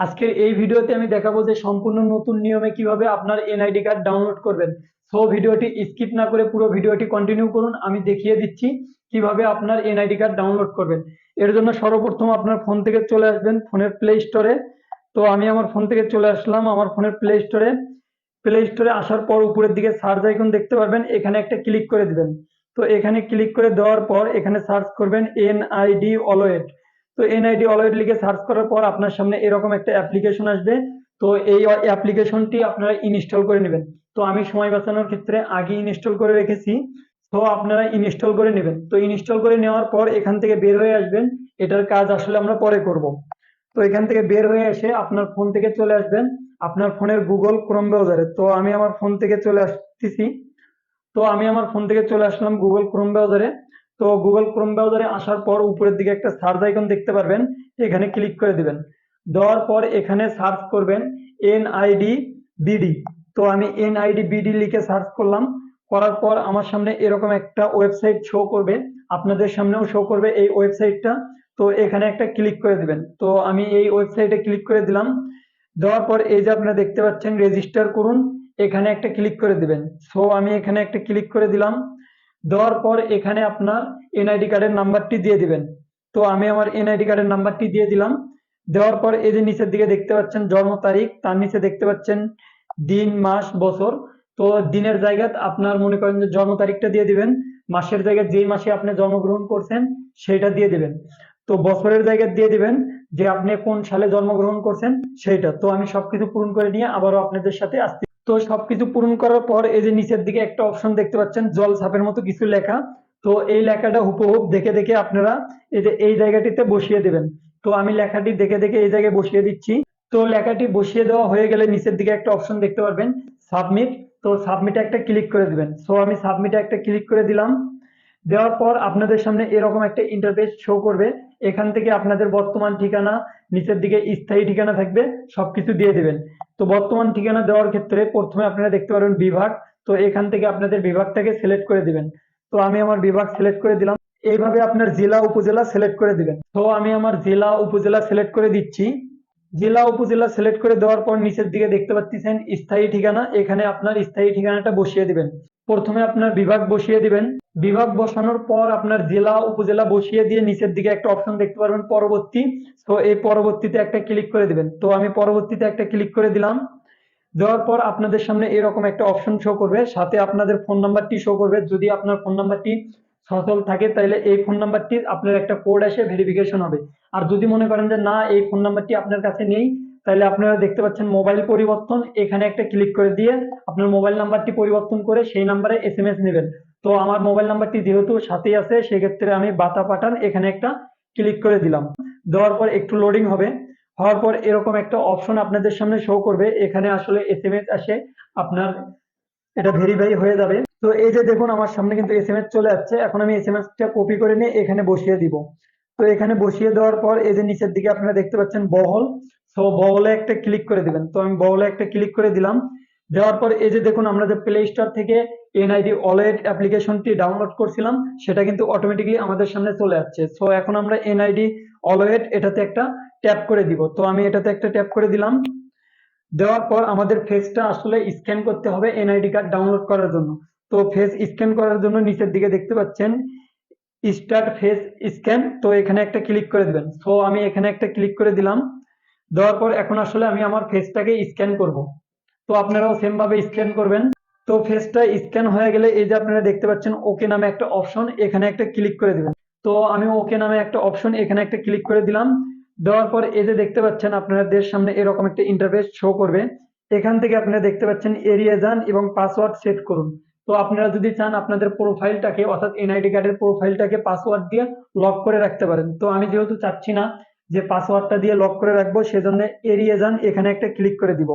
আজকের এই ভিডিওতে আমি দেখাবো যে সম্পূর্ণ নতুন নিয়মে কীভাবে আপনার এনআইডি কার্ড ডাউনলোড করবেন। সো ভিডিওটি স্কিপ না করে পুরো ভিডিওটি কন্টিনিউ করুন। আমি দেখিয়ে দিচ্ছি কীভাবে আপনার এনআইডি কার্ড ডাউনলোড করবেন। এর জন্য সর্বপ্রথম আপনার ফোন থেকে চলে আসবেন ফোনের প্লে স্টোরে তো আমি আমার ফোন থেকে চলে আসলাম আমার ফোনের প্লে স্টোরে প্লে স্টোরে আসার পর উপরের দিকে সার্চ আইকন দেখতে পারবেন। এখানে একটা ক্লিক করে দিবেন। তো এখানে ক্লিক করে দেওয়ার পর এখানে সার্চ করবেন এনআইডি অলওয়েট তো এনআইডি অলওয়েট লিখে সার্চ করার পর আপনার সামনে এরকম একটা অ্যাপ্লিকেশন আসবে। তো এই অ্যাপ্লিকেশনটি আপনারা ইনস্টল করে নেবেন। তো আমি সময় বাঁচানোর ক্ষেত্রে আগে ইনস্টল করে রেখেছি। তো আপনারা ইনস্টল করে নেবেন। তো ইনস্টল করে নেওয়ার পর এখান থেকে বের হয়ে আসবেন। এটার কাজ আসলে আমরা পরে করব। তো এখান থেকে বের হয়ে এসে আপনার ফোন থেকে চলে আসবেন। আপনার ফোনের গুগল ক্রোম ব্রাউজারে। তো আমি আমার ফোন থেকে চলে আসতেছি। তো আমি আমার ফোন থেকে চলে আসলাম গুগল ক্রোম ব্রাউজারে। তো গুগল ক্রোম ব্রাউজারে আসার পর উপরের দিকে একটা সার্চ আইকন দেখতে পারবেন, এখানে ক্লিক করে দিবেন। দেওয়ার পর এখানে সার্চ করবেন এনআইডি বিডি তো আমি এনআইডি বিডি লিখে সার্চ করলাম, করার পর আমার সামনে এরকম একটা ওয়েবসাইট শো করবে, আপনাদের সামনেও শো করবে এই ওয়েবসাইটটা তো এখানে একটা ক্লিক করে দিবেন। তো আমি এই ওয়েবসাইটে ক্লিক করে দিলাম। দেওয়ার পর এই যে আপনারা দেখতে পাচ্ছেন রেজিস্টার করুন, এখানে একটা ক্লিক করে দিবেন। সো আমি এখানে একটা ক্লিক করে দিলাম। দেওয়ার পর এখানে আপনার এনআইডি কার্ডের নাম্বারটি দিয়ে দিবেন। তো আমি আমার এনআইডি কার্ডের নাম্বারটি দিয়ে দিলাম। দেওয়ার পর এই যে নিচের দিকে দেখতে পাচ্ছেন জন্ম তারিখ, তার নিচে দেখতে পাচ্ছেন দিন, মাস, বছর। তো দিনের জায়গায় আপনার মনে করেন যে জন্ম তারিখটা দিয়ে দিবেন। মাসের জায়গায় যেই মাসে আপনি জন্মগ্রহণ করছেন সেটা দিয়ে দিবেন। তো বছরের জায়গায় দিয়ে দিবেন যে আপনি কোন সালে জন্মগ্রহণ করছেন, সেইটা। তো আমি সবকিছু পূরণ করে নিয়ে আবারও আপনাদের সাথে আসছি। তো সবকিছু পূরণ করার পর এই যে নিচের দিকে একটা অপশন দেখতে পাচ্ছেন, জল ছাপের মতো কিছু লেখা। তো এই লেখাটা উপভোগ দেখে দেখে আপনারা এই যে এই জায়গাটিতে বসিয়ে দেবেন। তো আমি লেখাটি দেখে দেখে এই জায়গায় বসিয়ে দিচ্ছি। তো লেখাটি বসিয়ে দেওয়া হয়ে গেলে নিচের দিকে একটা অপশন দেখতে পারবেন সাবমিট তো সাবমিটে একটা ক্লিক করে দিবেন। সো আমি সাবমিটে একটা ক্লিক করে দিলাম। দেওয়ার পর আপনাদের সামনে এরকম একটা ইন্টারফেস শো করবে। এখান থেকে আপনাদের বর্তমান ঠিকানা, নিচের দিকে স্থায়ী ঠিকানা থাকবে, সবকিছু দিয়ে দেবেন। তো বর্তমান ঠিকানা দেওয়ার ক্ষেত্রে প্রথমে আপনারা দেখতে পারবেন বিভাগ। তো এখান থেকে আপনাদের বিভাগটাকে সিলেক্ট করে দিবেন। তো আমি আমার বিভাগ সিলেক্ট করে দিলাম। এইভাবে আপনার জেলা, উপজেলা সিলেক্ট করে দিবেন। তো আমি আমার জেলা, উপজেলা সিলেক্ট করে দিচ্ছি। জেলা, উপজেলা সিলেক্ট করে দেওয়ার পর নিচের দিকে দেখতে পাচ্ছেন স্থায়ী ঠিকানা। এখানে আপনার স্থায়ী ঠিকানাটা বসিয়ে দিবেন। প্রথমে আপনার বিভাগ বসিয়ে দিবেন। বিভাগ বসানোর পর আপনার জেলা, উপজেলা বসিয়ে দিয়ে নিচের দিকে একটা অপশন দেখতে পারবেন, পরবর্তী। তো এই পরবর্তীতে একটা ক্লিক করে দিবেন। তো আমি পরবর্তীতে একটা ক্লিক করে দিলাম। দেওয়ার পর আপনাদের সামনে এরকম একটা অপশন শো করবে। সাথে আপনাদের ফোন নাম্বারটি শো করবে। যদি আপনার ফোন নাম্বারটি সচল থাকে তাহলে এই ফোন নাম্বারটি আপনার একটা কোড এসে ভেরিফিকেশন হবে। আর যদি মনে করেন যে না, এই ফোন নাম্বারটি আপনার কাছে নেই তাহলে আপনারা দেখতে পাচ্ছেন মোবাইল পরিবর্তন। এখানে একটা ক্লিক করে দিয়ে আপনার মোবাইল নাম্বারটি পরিবর্তন করে সেই নাম্বারে এস এম এস নেবেন। তো আমার মোবাইল নাম্বারটি যেহেতু সাথেই আছে, সেক্ষেত্রে আমি বাতা পাঠান এখানে একটা ক্লিক করে দিলাম। দেওয়ার পর একটু লোডিং হবে। হওয়ার পর এরকম একটা অপশন আপনাদের সামনে শো করবে। এখানে আসলে এস এম এস আসে, আপনার এটা ভেরিফাই হয়ে যাবে। তো এই যে দেখুন, আমার সামনে কিন্তু এস চলে যাচ্ছে এখন আমি এস এম কপি করে নিয়ে এখানে বসিয়ে দিব। তো এখানে বসিয়ে দেওয়ার পর এই যে নিচের দিকে আপনারা দেখতে পাচ্ছেন বহল। সো বহলে একটা ক্লিক করে দিবেন। তো আমি বহলে একটা ক্লিক করে দিলাম। দেওয়ার পর এই যে দেখুন, আমরা যে প্লে স্টোর থেকে এনআইডি ওয়ালেট অ্যাপ্লিকেশনটি ডাউনলোড করছিলাম, সেটা কিন্তু অটোমেটিকলি আমাদের সামনে চলে যাচ্ছে সো এখন আমরা এনআইডি ওয়ালেট এটাতে একটা ট্যাপ করে দিব। তো আমি এটাতে একটা ট্যাপ করে দিলাম। দেওয়ার পর আমাদের ফেসটা আসলে স্ক্যান করতে হবে এনআইডি কার্ড ডাউনলোড করার জন্য। তো ফেস স্ক্যান করার জন্য নিচের দিকে দেখতে পাচ্ছেন স্টার্ট ফেস স্ক্যান তো এখানে একটা ক্লিক করে দিবেন। সো আমি এখানে একটা ক্লিক করে দিলাম। দেওয়ার পর এখন আসলে আমি আমার ফেসটাকে স্ক্যান করব। তো আপনারাও সেম ভাবে স্ক্যান করবেন। তো ফেসটা স্ক্যান হয়ে গেলে এই যে আপনারা দেখতে পাচ্ছেন ওকে নামে একটা অপশন এখানে একটা ক্লিক করে দিবেন। তো আমি ওকে নামে একটা অপশন এখানে একটা ক্লিক করে দিলাম। দেওয়ার পর এই যে দেখতে পাচ্ছেন আপনারা আপনাদের সামনে এরকম একটা ইন্টারফেস শো করবে। এখান থেকে আপনারা দেখতে পাচ্ছেন, এরিয়া যান এবং পাসওয়ার্ড সেট করুন। তো আপনারা যদি চান আপনাদের প্রোফাইলটাকে অর্থাৎ এনআইডি কার্ডের প্রোফাইলটাকে পাসওয়ার্ড দিয়ে লক করে রাখতে পারেন। তো আমি যেহেতু চাচ্ছি না যে পাসওয়ার্ডটা দিয়ে লক করে রাখব, সেজন্য এড়িয়ে যান, এখানে একটা ক্লিক করে দিব।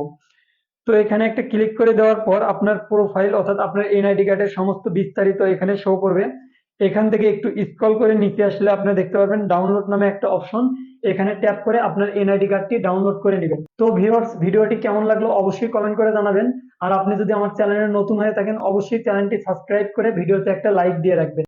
তো এখানে একটা ক্লিক করে দেওয়ার পর আপনার প্রোফাইল অর্থাৎ আপনার এনআইডি কার্ডের সমস্ত বিস্তারিত এখানে শো করবে। এখান থেকে একটু স্ক্রল করে নিচে আসলে আপনারা দেখতে পারবেন ডাউনলোড নামে একটা অপশন এখানে ট্যাপ করে আপনার এনআইডি কার্ডটি ডাউনলোড করে নেবেন। তো ভিউয়ার্স ভিডিওটি কেমন লাগল অবশ্যই কমেন্ট করে জানাবেন। আর আপনি যদি আমার চ্যানেলে নতুন হয়ে থাকেন, অবশ্যই চ্যানেলটি সাবস্ক্রাইব করে ভিডিওতে একটা লাইক দিয়ে রাখবেন।